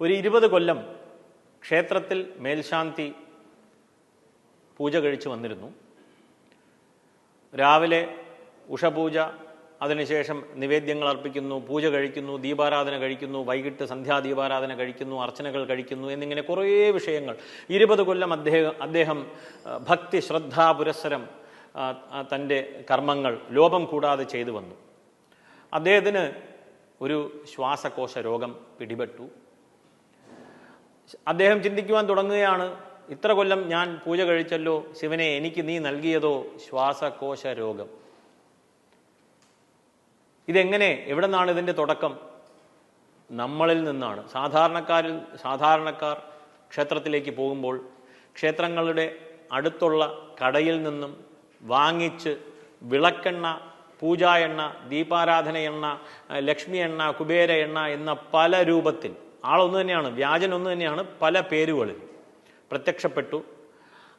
ഒരു ഇരുപത് കൊല്ലം ക്ഷേത്രത്തിൽ മേൽശാന്തി പൂജ കഴിച്ചു വന്നിരുന്നു. രാവിലെ ഉഷപൂജ അതിനുശേഷം നിവേദ്യങ്ങൾ അർപ്പിക്കുന്നു പൂജ കഴിക്കുന്നു ദീപാരാധന കഴിക്കുന്നു വൈകിട്ട് സന്ധ്യാദീപാരാധന കഴിക്കുന്നു അർച്ചനകൾ കഴിക്കുന്നു എന്നിങ്ങനെ കുറേ വിഷയങ്ങൾ. ഇരുപത് കൊല്ലം അദ്ദേഹം അദ്ദേഹം ഭക്തി ശ്രദ്ധാ പുരസ്സരം തന്റെ കർമ്മങ്ങൾ ലോപം കൂടാതെ ചെയ്തു വന്നു. അദ്ദേഹത്തിന് ഒരു ശ്വാസകോശ രോഗം പിടിപെട്ടു. അദ്ദേഹം ചിന്തിക്കുവാൻ തുടങ്ങുകയാണ് ഇത്ര കൊല്ലം ഞാൻ പൂജ കഴിച്ചല്ലോ ശിവനെ എനിക്ക് നീ നൽകിയതോ ശ്വാസകോശ രോഗം ഇതെങ്ങനെ? എവിടെ നിന്നാണ് ഇതിന്റെ തുടക്കം? നമ്മളിൽ നിന്നാണ്. സാധാരണക്കാരിൽ സാധാരണക്കാർ ക്ഷേത്രത്തിലേക്ക് പോകുമ്പോൾ ക്ഷേത്രങ്ങളുടെ അടുത്തുള്ള കടയിൽ നിന്നും വാങ്ങിച്ച് വിളക്കെണ്ണ പൂജാ എണ്ണ ദീപാരാധന എണ്ണ ലക്ഷ്മി എണ്ണ കുബേര എണ്ണ എന്ന പല രൂപത്തിൽ ആളൊന്നു തന്നെയാണ് വ്യാജൻ ഒന്ന് തന്നെയാണ് പല പേരുകളിൽ. പ്രത്യക്ഷപ്പെട്ടു.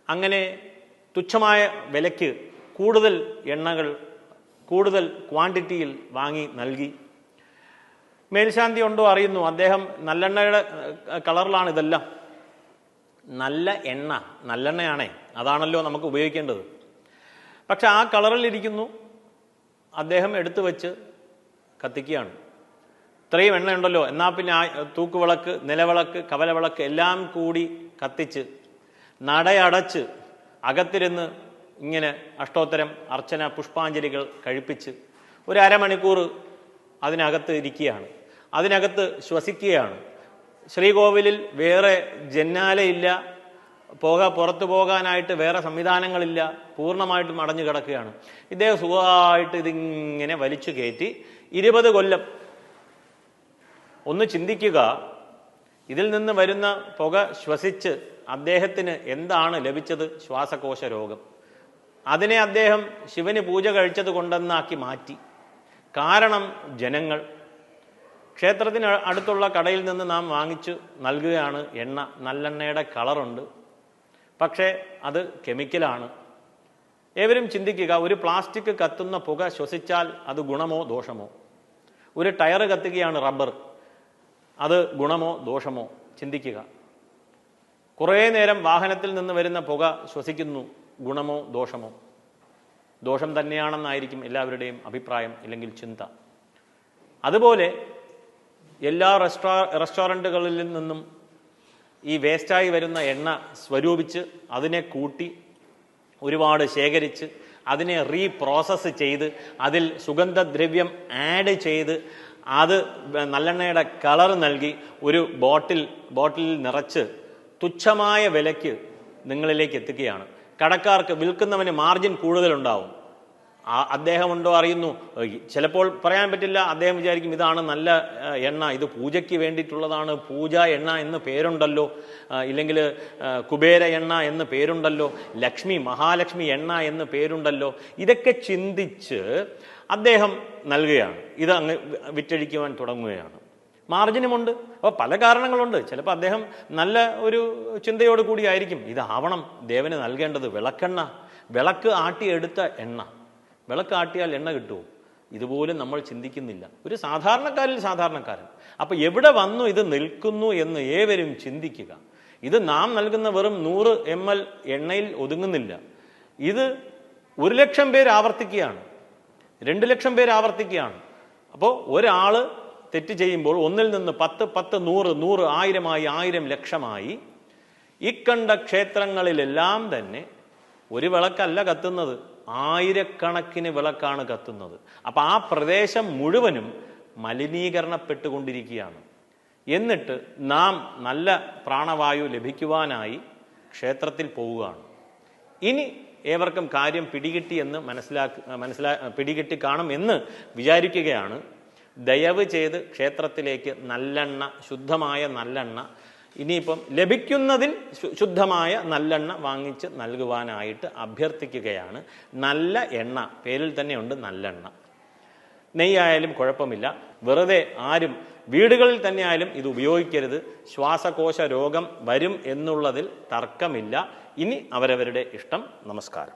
അങ്ങനെ തുച്ഛമായ വിലയ്ക്ക് കൂടുതൽ എണ്ണകൾ കൂടുതൽ ക്വാണ്ടിറ്റിയിൽ വാങ്ങി നൽകി. മേൽശാന്തി ഉണ്ടോ അറിയുന്നു? അദ്ദേഹം നല്ലെണ്ണയുടെ കളറിലാണ് ഇതെല്ലാം. നല്ല എണ്ണ നല്ലെണ്ണയാണേ. അതാണല്ലോ നമുക്ക് ഉപയോഗിക്കേണ്ടത്. പക്ഷെ ആ കളറിലിരിക്കുന്നു. അദ്ദേഹം എടുത്തു വെച്ച് കത്തിക്കുകയാണ്. ഇത്രയും എണ്ണ ഉണ്ടല്ലോ എന്നാൽ പിന്നെ ആ തൂക്കുവിളക്ക് നിലവിളക്ക് കവലവിളക്ക് എല്ലാം കൂടി കത്തിച്ച് നടയടച്ച് അകത്തിരുന്ന് ഇങ്ങനെ അഷ്ടോത്തരം അർച്ചന പുഷ്പാഞ്ജലികൾ കഴിപ്പിച്ച് ഒരു അരമണിക്കൂർ അതിനകത്ത് ഇരിക്കുകയാണ്. അതിനകത്ത് ശ്വസിക്കുകയാണ്. ശ്രീകോവിലിൽ വേറെ ജന്നാലയില്ല പോക പുറത്തു പോകാനായിട്ട് വേറെ സംവിധാനങ്ങളില്ല പൂർണമായിട്ടും അടഞ്ഞു കിടക്കുകയാണ്. ഇദ്ദേഹം സുഖമായിട്ട് ഇതിങ്ങനെ വലിച്ചു കയറ്റി ഇരുപത് കൊല്ലം ഒന്ന് ചിന്തിക്കുക. ഇതിൽ നിന്ന് വരുന്ന പുക ശ്വസിച്ച് അദ്ദേഹത്തിന് എന്താണ് ലഭിച്ചത്? ശ്വാസകോശ രോഗം. അതിനെ അദ്ദേഹം ശിവന് പൂജ കഴിച്ചത് കൊണ്ടെന്നാക്കി മാറ്റി. കാരണം ജനങ്ങൾ. ക്ഷേത്രത്തിന് അടുത്തുള്ള കടയിൽ നിന്ന് നാം വാങ്ങിച്ചു നൽകുകയാണ് എണ്ണ. നല്ലെണ്ണയുടെ കളറുണ്ട്. പക്ഷേ അത് കെമിക്കലാണ്. ഏവരും ചിന്തിക്കുക ഒരു പ്ലാസ്റ്റിക് കത്തുന്ന പുക ശ്വസിച്ചാൽ അത് ഗുണമോ ദോഷമോ? ഒരു ടയർ കത്തുകയാണ് റബ്ബർ. അത് ഗുണമോ ദോഷമോ ചിന്തിക്കുക. കുറേ നേരം വാഹനത്തിൽ നിന്ന് വരുന്ന പുക ശ്വസിക്കുന്നു ഗുണമോ ദോഷമോ? ദോഷം തന്നെയാണെന്നായിരിക്കും എല്ലാവരുടെയും അഭിപ്രായം അല്ലെങ്കിൽ ചിന്ത. അതുപോലെ എല്ലാ റെസ്റ്റോറ റെസ്റ്റോറന്റുകളിൽ നിന്നും ഈ വേസ്റ്റായി വരുന്ന എണ്ണ സ്വരൂപിച്ച് അതിനെ കൂട്ടി ഒരുപാട് ശേഖരിച്ച് അതിനെ റീപ്രോസസ്സ് ചെയ്ത് അതിൽ സുഗന്ധദ്രവ്യം ആഡ് ചെയ്ത് അത് നല്ലെണ്ണയുടെ കളർ നൽകി ഒരു ബോട്ടിൽ ബോട്ടിലിൽ നിറച്ച് തുച്ഛമായ വിലയ്ക്ക് നിങ്ങളിലേക്ക് എത്തിക്കുകയാണ് കടക്കാർക്ക് വിൽക്കുന്നവന് മാർജിൻ കൂടുതലുണ്ടാവും. അദ്ദേഹമുണ്ടോ അറിയുന്നു. ചിലപ്പോൾ പറയാൻ പറ്റില്ല അദ്ദേഹം വിചാരിക്കും ഇതാണ് നല്ല എണ്ണ ഇത് പൂജയ്ക്ക് വേണ്ടിയിട്ടുള്ളതാണ് പൂജ എണ്ണ എന്ന് പേരുണ്ടല്ലോ. ഇല്ലെങ്കിൽ കുബേര എണ്ണ എന്ന് പേരുണ്ടല്ലോ ലക്ഷ്മി മഹാലക്ഷ്മി എണ്ണ എന്ന് പേരുണ്ടല്ലോ. ഇതൊക്കെ ചിന്തിച്ച് അദ്ദേഹം നൽകുകയാണ്. ഇത് അങ്ങ് വിറ്റഴിക്കുവാൻ തുടങ്ങുകയാണ്. മാർജിനുമുണ്ട്. അപ്പോൾ പല കാരണങ്ങളുണ്ട്. ചിലപ്പോൾ അദ്ദേഹം നല്ല ഒരു ചിന്തയോട് കൂടിയായിരിക്കും ഇതാവണം ദേവന് നൽകേണ്ടത് വിളക്കെണ്ണ. വിളക്ക് ആട്ടിയെടുത്ത എണ്ണ. വിളക്ക് ആട്ടിയാൽ എണ്ണ കിട്ടുമോ ഇതുപോലും നമ്മൾ ചിന്തിക്കുന്നില്ല. ഒരു സാധാരണക്കാരിൽ സാധാരണക്കാരൻ. അപ്പൊ എവിടെ വന്നു ഇത് നിൽക്കുന്നു എന്ന് ഏവരും ചിന്തിക്കുക. ഇത് നാം നൽകുന്ന വെറും നൂറ് എം എൽ എണ്ണയിൽ ഒതുങ്ങുന്നില്ല. ഇത് ഒരു ലക്ഷം പേര് ആവർത്തിക്കുകയാണ്. രണ്ട് ലക്ഷം പേര് ആവർത്തിക്കുകയാണ്. അപ്പോൾ ഒരാൾ തെറ്റ് ചെയ്യുമ്പോൾ ഒന്നിൽ നിന്ന് പത്ത് പത്ത് നൂറ് നൂറ് ആയിരമായി ആയിരം ലക്ഷമായി ഇക്കണ്ട ക്ഷേത്രങ്ങളിലെല്ലാം തന്നെ ഒരു വിളക്കല്ല കത്തുന്നത്. ആയിരക്കണക്കിന് വിളക്കാണ് കത്തുന്നത്. അപ്പം ആ പ്രദേശം മുഴുവനും മലിനീകരണപ്പെട്ടുകൊണ്ടിരിക്കുകയാണ്. എന്നിട്ട് നാം നല്ല പ്രാണവായു ലഭിക്കുവാനായി ക്ഷേത്രത്തിൽ പോവുകയാണ്. ഇനി ഏവർക്കും കാര്യം പിടികിട്ടി എന്ന് മനസ്സിലാക്കി മനസ്സിലാ പിടികിട്ടി കാണും എന്ന് വിചാരിക്കുകയാണ്. ദയവ് ചെയ്ത് ക്ഷേത്രത്തിലേക്ക് നല്ലെണ്ണ ശുദ്ധമായ നല്ലെണ്ണ ഇനിയിപ്പം ലഭിക്കുന്നതിൽ ശുദ്ധമായ നല്ലെണ്ണ വാങ്ങിച്ച് നൽകുവാനായിട്ട് അഭ്യർത്ഥിക്കുകയാണ്. നല്ല എണ്ണ പേരിൽ തന്നെയുണ്ട് നല്ലെണ്ണ. നെയ്യായാലും കുഴപ്പമില്ല. വെറുതെ ആരും വീടുകളിൽ തന്നെ ആയാലും ഇത് ഉപയോഗിക്കരുത്. ശ്വാസകോശ രോഗം വരും എന്നുള്ളതിൽ തർക്കമില്ല. ഇനി അവരവരുടെ ഇഷ്ടം. നമസ്കാരം.